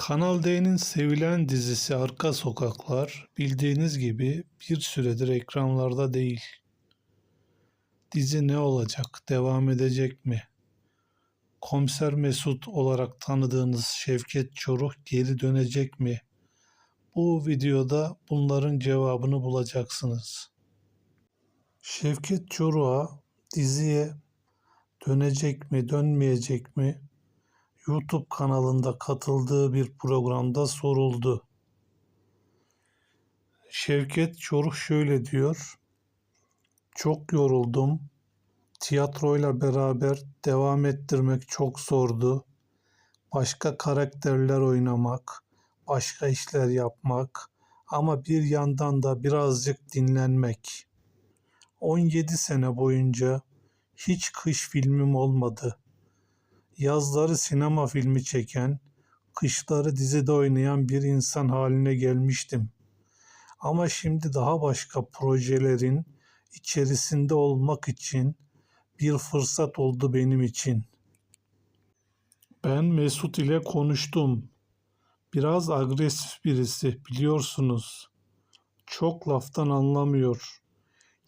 Kanal D'nin sevilen dizisi Arka Sokaklar bildiğiniz gibi bir süredir ekranlarda değil. Dizi ne olacak? Devam edecek mi? Komiser Mesut olarak tanıdığınız Şevket Çoruh geri dönecek mi? Bu videoda bunların cevabını bulacaksınız. Şevket Çoruh'a diziye dönecek mi, dönmeyecek mi? YouTube kanalında katıldığı bir programda soruldu. Şevket Çoruh şöyle diyor. Çok yoruldum. Tiyatroyla beraber devam ettirmek çok zordu. Başka karakterler oynamak, başka işler yapmak ama bir yandan da birazcık dinlenmek. 17 sene boyunca hiç kış filmim olmadı. Yazları sinema filmi çeken, kışları dizide oynayan bir insan haline gelmiştim. Ama şimdi daha başka projelerin içerisinde olmak için bir fırsat oldu benim için. Ben Mesut ile konuştum. Biraz agresif birisi biliyorsunuz. Çok laftan anlamıyor.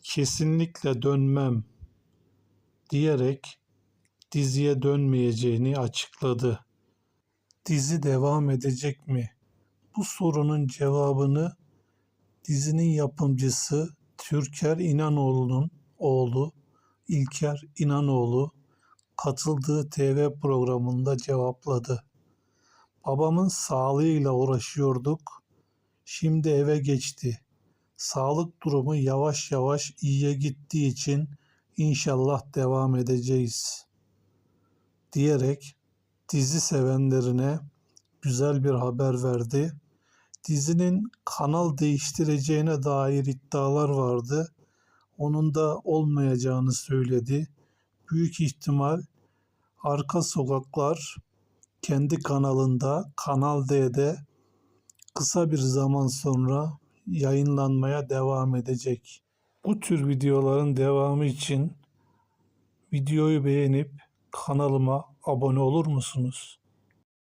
Kesinlikle dönmem diyerek diziye dönmeyeceğini açıkladı. Dizi devam edecek mi? Bu sorunun cevabını dizinin yapımcısı Türker İnanoğlu'nun oğlu İlker İnanoğlu katıldığı TV programında cevapladı. Babamın sağlığıyla uğraşıyorduk. Şimdi eve geçti. Sağlık durumu yavaş yavaş iyiye gittiği için inşallah devam edeceğiz diyerek dizi sevenlerine güzel bir haber verdi. Dizinin kanal değiştireceğine dair iddialar vardı. Onun da olmayacağını söyledi. Büyük ihtimal Arka Sokaklar kendi kanalında Kanal D'de kısa bir zaman sonra yayınlanmaya devam edecek. Bu tür videoların devamı için videoyu beğenip kanalıma abone olur musunuz?